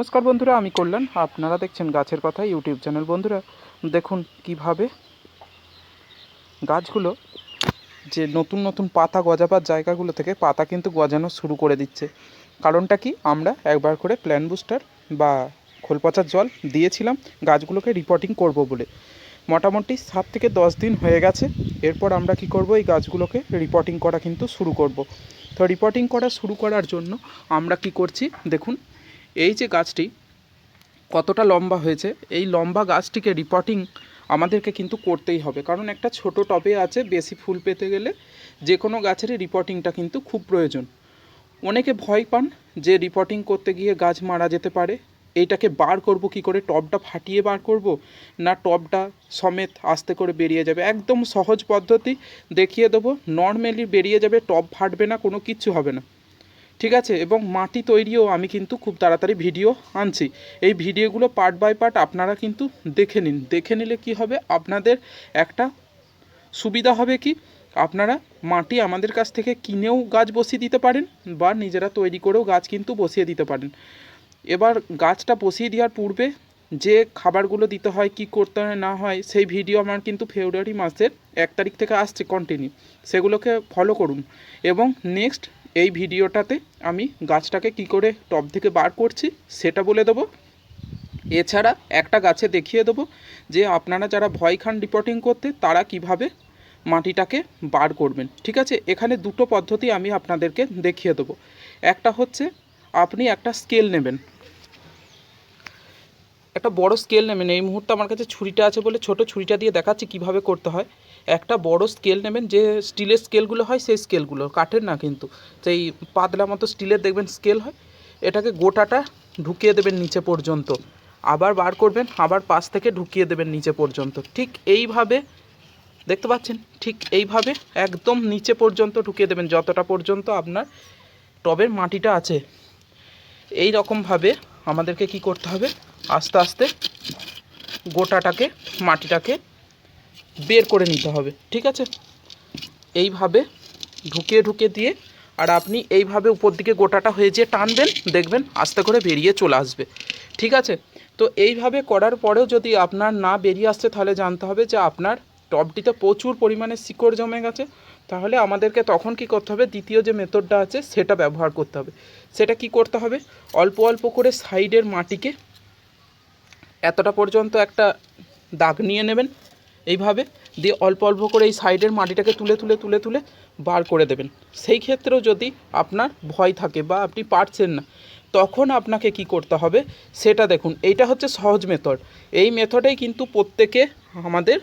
নমস্কার বন্ধুরা, আমি কল্যাণ। আপনারা দেখছেন গাছের কথা ইউটিউব চ্যানেল। বন্ধুরা, দেখুন কীভাবে গাছগুলো যে নতুন নতুন পাতা গজাবার জায়গাগুলো থেকে পাতা কিন্তু গজানো শুরু করে দিচ্ছে। কারণটা কি? আমরা একবার করে প্ল্যান বুস্টার বা খোল পচার জল দিয়েছিলাম, গাছগুলোকে রিপোর্টিং করব বলে। মোটামুটি সাত থেকে দশ দিন হয়ে গেছে। এরপর আমরা কি করব? এই গাছগুলোকে রিপোর্টিং করা কিন্তু শুরু করব। তো রিপোর্টিং করা শুরু করার জন্য আমরা কি করছি? দেখুন এই যে গাছটি কতটা লম্বা হয়েছে, এই লম্বা গাছটিকে রিপোর্টিং আমাদেরকে কিন্তু করতেই হবে। কারণ একটা ছোট টবে আছে, বেশি ফুল পেতে গেলে যে কোনো গাছেরই রিপোর্টিংটা কিন্তু খুব প্রয়োজন। অনেকে ভয় পান যে রিপোর্টিং করতে গিয়ে গাছ মারা যেতে পারে। এইটাকে বার করব কি করে? টবটা ফাটিয়ে বার করব? না টবটা সমেত আস্তে করে বেরিয়ে যাবে? একদম সহজ পদ্ধতি দেখিয়ে দেবো। নর্মালি বেরিয়ে যাবে, টব ফাটবে না, কোনো কিচ্ছু হবে না। ঠিক আছে? এবং মাটি তৈরিও আমি কিন্তু খুব তাড়াতাড়ি ভিডিও আনছি। এই ভিডিওগুলো পার্ট বাই পার্ট আপনারা কিন্তু দেখে নিন। দেখে নিলে কি হবে? আপনাদের একটা সুবিধা হবে কি? আপনারা মাটি আমাদের কাছ থেকে কিনেও গাছ বসিয়ে দিতে পারেন বা নিজেরা তৈরি করেও গাছ কিন্তু বসিয়ে দিতে পারেন। এবার গাছটা বসিয়ে দেওয়ার পূর্বে যে খাবারগুলো দিতে হয়, কি করতে হয়, না হয়, সেই ভিডিও আমার কিন্তু ফেব্রুয়ারি মাসের এক তারিখ থেকে আসছে কন্টিনিউ সেগুলোকে ফলো করুন। এবং নেক্সট এই ভিডিওটাতে আমি গাছটাকে কি করে টব থেকে বার করছি সেটা বলে দেবো। এছাড়া একটা গাছে দেখিয়ে দেবো যে আপনারা যারা ভয় খান রিপোর্টিং করতে, তারা কীভাবে মাটিটাকে বার করবেন। ঠিক আছে? এখানে দুটো পদ্ধতি আমি আপনাদেরকে দেখিয়ে দেবো। একটা হচ্ছে আপনি একটা স্কেল নেবেন। একটা বড় স্কেল নেবেন। এই মুহূর্তে আমার কাছে ছুরিটা আছে বলে ছোট ছুরিটা দিয়ে দেখাচ্ছি কীভাবে করতে হয়। একটা বড় স্কেল নেবেন যে স্টিলের স্কেলগুলো হয়, সেই স্কেলগুলো কাঠের না কিন্তু। সেই পাতলা মতো স্টিলের দেখবেন স্কেল হয়, এটাকে গোটাটা ঢুকিয়ে দেবেন নিচে পর্যন্ত। আবার বার করবেন, আবার পাশ থেকে ঢুকিয়ে দেবেন নিচে পর্যন্ত। ঠিক এইভাবে, দেখতে পাচ্ছেন? ঠিক এইভাবে একদম নিচে পর্যন্ত ঢুকিয়ে দেবেন, যতটা পর্যন্ত আপনার টবের মাটিটা আছে। এই রকমভাবে আমাদেরকে কি করতে হবে? আস্তে আস্তে গোটাটাকে, মাটিটাকে বের করে নিতে হবে, ঠিক আছে? এইভাবে ঢুকিয়ে ঢুকিয়ে দিয়ে, আর আপনি এইভাবে উপর দিকে গোটাটা হয়ে যেয়ে টানবেন, দেখবেন আস্তে করে বেরিয়ে চলে আসবে, ঠিক আছে? তো এইভাবে করার পরেও যদি আপনার না বেরিয়ে আসছে, তাহলে জানতে হবে যে আপনার টবটিতে প্রচুর পরিমাণে শিকড় জমে গেছে, তাহলে আমাদেরকে তখন কি করতে হবে? দ্বিতীয় যে মেথডটা আছে, সেটা ব্যবহার করতে হবে। সেটা কি করতে হবে? অল্প অল্প করে সাইডের মাটিকে এতটা পর্যন্ত একটা দাগ নিয়ে নেবেন এইভাবে দিয়ে অল্প অল্প করে এই সাইডের মাটিটাকে তুলে তুলে তুলে তুলে বার করে দেবেন। সেই ক্ষেত্রেও যদি আপনার ভয় থাকে বা আপনি পারছেন না, তখন আপনাকে কি করতে হবে সেটা দেখুন। এইটা হচ্ছে সহজ মেথড এই মেথডেই কিন্তু প্রত্যেকে আমাদের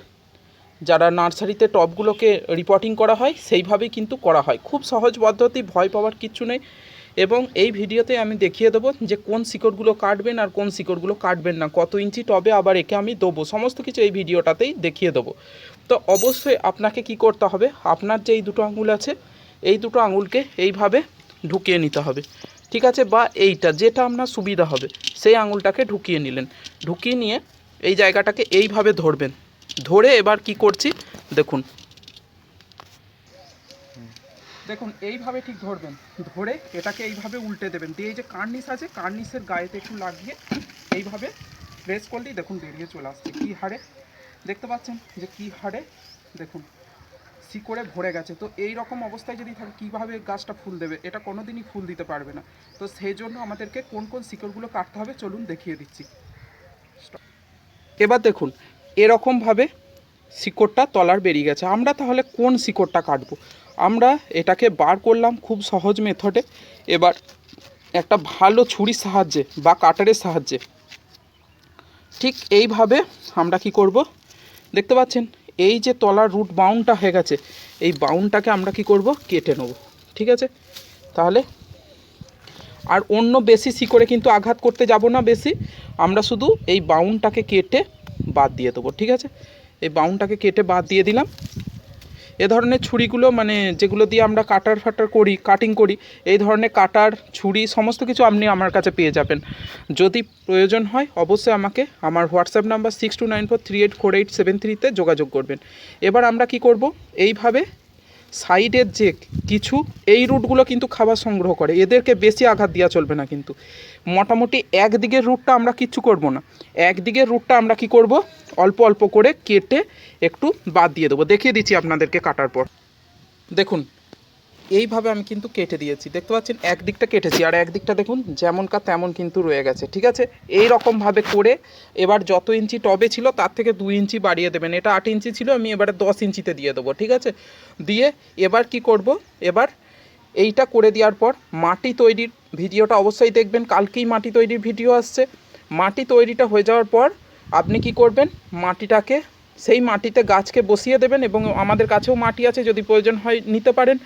যারা নার্সারিতে টবগুলোকে রিপোর্টিং করা হয়, সেইভাবেই কিন্তু করা হয়। খুব সহজ পদ্ধতি, ভয় পাওয়ার কিচ্ছু নেই। এবং এই ভিডিওতে আমি দেখিয়ে দেবো যে কোন শিকড়গুলো কাটবেন আর কোন শিকড়গুলো কাটবেন না, কত ইঞ্চি টবে আবার একে আমি দেবো। সমস্ত কিছু এই ভিডিওটাতেই দেখিয়ে দেবো। তো অবশ্যই আপনাকে কি করতে হবে, আপনার যে এই দুটো আঙুল আছে, এই দুটো আঙুলকে এইভাবে ঢুকিয়ে নিতে হবে। ঠিক আছে, বা এইটা যেটা আপনার সুবিধা হবে, সেই আঙুলটাকে ঢুকিয়ে নিলেন। ঢুকিয়ে নিয়ে এই জায়গাটাকে এইভাবে ধরবেন। ধরে এবার কি করছি, দেখুন। দেখুন, এইভাবে ঠিক ধরবেন। ধরে এটাকে এইভাবে উল্টে দেবেন। দিয়ে এই যে কার্নিস আছে, কার্নিসের গায়েতে একটু লাগিয়ে এইভাবে প্রেস করলেই দেখুন বেরিয়ে চলে আসছে। কী হারে? দেখতে পাচ্ছেন যে কী হারে? দেখুন, শিকড়ে ভরে গেছে। তো এই রকম অবস্থায় যদি থাকে, কীভাবে গাছটা ফুল দেবে? এটা কোনো দিনই ফুল দিতে পারবে না। তো সেই জন্য আমাদেরকে কোন কোন শিকড়গুলো কাটতে হবে, চলুন দেখিয়ে দিচ্ছি। এবার দেখুন, এরকমভাবে শিকড়টা তলার বেরিয়ে গেছে। আমরা তাহলে কোন শিকড়টা কাটবো? আমরা এটাকে বার করলাম খুব সহজ মেথডে। এবার একটা ভালো ছুরির সাহায্যে বা কাটারের সাহায্যে। ঠিক এইভাবে আমরা কি করব? দেখতে পাচ্ছেন, এই যে তলার রুট বাউন্ডটা হয়ে গেছে, এই বাউন্ডটাকে আমরা কি করব? কেটে নেব। ঠিক আছে? তাহলে আর অন্য বেশি শিকড়ে কিন্তু আঘাত করতে যাব না বেশি। আমরা শুধু এই বাউন্ডটাকে কেটে বাদ দিয়ে দেবো। ঠিক আছে? এই বাউন্ডটাকে কেটে বাদ দিয়ে দিলাম। এ ধরনের ছুরিগুলো মানে যেগুলো দিয়ে আমরা কাটার ফাটার করি কাটিং করি, এই ধরনের কাটার ছুরি, সমস্ত কিছু আপনি আমার কাছে পেয়ে যাবেন। যদি প্রয়োজন হয়, অবশ্যই আমাকে আমার WhatsApp number six two nine four three eight four eight seven থ্রিতে যোগাযোগ করবেন। এবার আমরা কি করব? এইভাবে সাইডের যে কিছু, এই রুটগুলো কিন্তু খাবার সংগ্রহ করে। এদেরকে বেশি আঘাত দেওয়া চলবে না কিন্তু। মোটামুটি একদিকের রুটটা আমরা কিচ্ছু করব না। একদিকের রুটটা আমরা কি করব? অল্প অল্প করে কেটে একটু বাদ দিয়ে দেবো। দেখিয়ে দিচ্ছি আপনাদেরকে কাটার পর। দেখুন এইভাবে আমি কিন্তু কেটে দিয়েছি। দেখতে পাচ্ছেন, একদিকটা কেটেছি। আর একদিকটা দেখুন যেমন কা তেমন কিন্তু রয়ে গেছে, ঠিক আছে? এই রকমভাবে করে এবার যত ইঞ্চি টবে ছিল, তার থেকে দুই ইঞ্চি বাড়িয়ে দেবেন। এটা আট ইঞ্চি ছিল, আমি এবারে দশ ইঞ্চিতে দিয়ে দেবো, ঠিক আছে? দিয়ে এবার কি করব? এবার এইটা করে দেওয়ার পর মাটি তৈরির ভিডিওটা অবশ্যই দেখবেন। কালকেই মাটি তৈরির ভিডিও আসছে। মাটি তৈরিটা হয়ে যাওয়ার পর আপনি কি করবেন? মাটিটাকে, সেই মাটিতে গাছকে বসিয়ে দেবেন এবং আমাদের কাছেও মাটি আছে, যদি প্রয়োজন হয় নিতে পারেন।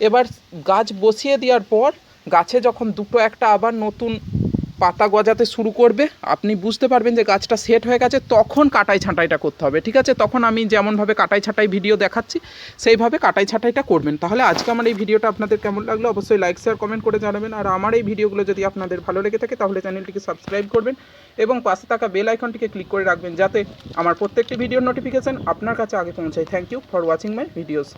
এবার গাছ বসিয়ে দেওয়ার পর গাছে যখন দুটো একটা আবার নতুন পাতা গজাতে শুরু করবে, আপনি বুঝতে পারবেন যে গাছটা সেট হয়ে গেছে, তখন কাটাই ছাঁটাইটা করতে হবে, ঠিক আছে? তখন আমি যেমনভাবে কাটাই ছাঁটাই ভিডিও দেখাচ্ছি, সেইভাবে কাটাই ছাঁটাইটা করবেন। তাহলে আজকে আমার এই ভিডিওটা আপনাদের কেমন লাগল অবশ্যই লাইক শেয়ার কমেন্ট করে জানাবেন। আর আমার এই ভিডিওগুলো যদি আপনাদের ভালো লেগে থাকে, তাহলে চ্যানেলটিকে সাবস্ক্রাইব করবেন এবং পাশে থাকা বেল আইকনটিকে ক্লিক করে রাখবেন, যাতে আমার প্রত্যেকটি ভিডিওর নোটিফিকেশন আপনার কাছে আগে পৌঁছায়। Thank you for watching my videos